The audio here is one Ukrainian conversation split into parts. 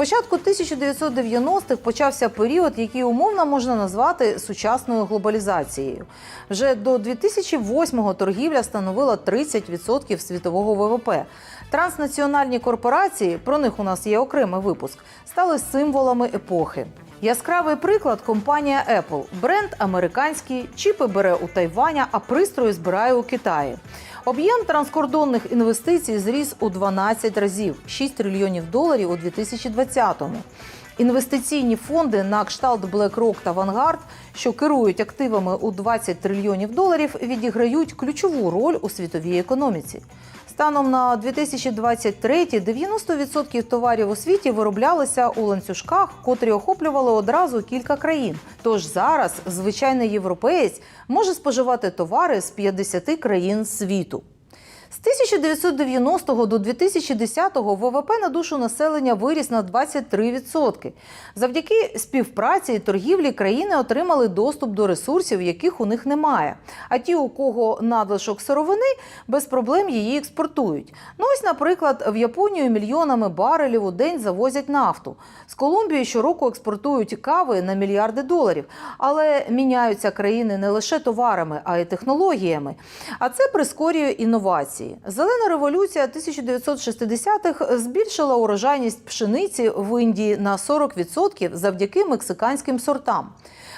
початку 1990-х почався період, який умовно можна назвати сучасною глобалізацією. Вже до 2008-го торгівля становила 30% світового ВВП. Транснаціональні корпорації, про них у нас є окремий випуск, стали символами епохи. Яскравий приклад компанія Apple. Бренд американський, чіпи бере у Тайваня, а пристрої збирає у Китаї. Об'єм транскордонних інвестицій зріс у 12 разів 6 трильйонів доларів у 2020-му. Інвестиційні фонди на кшталт BlackRock та Vanguard, що керують активами у 20 трильйонів доларів, відіграють ключову роль у світовій економіці. Станом на 2023 90% товарів у світі вироблялися у ланцюжках, котрі охоплювали одразу кілька країн. Тож зараз звичайний європеєць може споживати товари з 50 країн світу. З 1990 до 2010 ВВП на душу населення виріс на 23%. Завдяки співпраці і торгівлі країни отримали доступ до ресурсів, яких у них немає. А ті, у кого надлишок сировини, без проблем її експортують. Ну ось, наприклад, в Японію мільйонами барелів у день завозять нафту. З Колумбії щороку експортують кави на мільярди доларів. Але міняються країни не лише товарами, а й технологіями. А це прискорює інновації. Зелена революція 1960-х збільшила урожайність пшениці в Індії на 40% завдяки мексиканським сортам.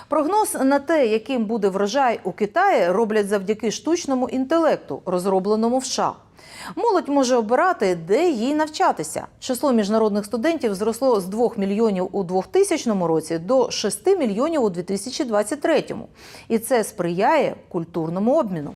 Прогноз на те, яким буде врожай у Китаї, роблять завдяки штучному інтелекту, розробленому в США. Молодь може обирати, де їй навчатися. Число міжнародних студентів зросло з 2 мільйонів у 2000 році до 6 мільйонів у 2023. І це сприяє культурному обміну.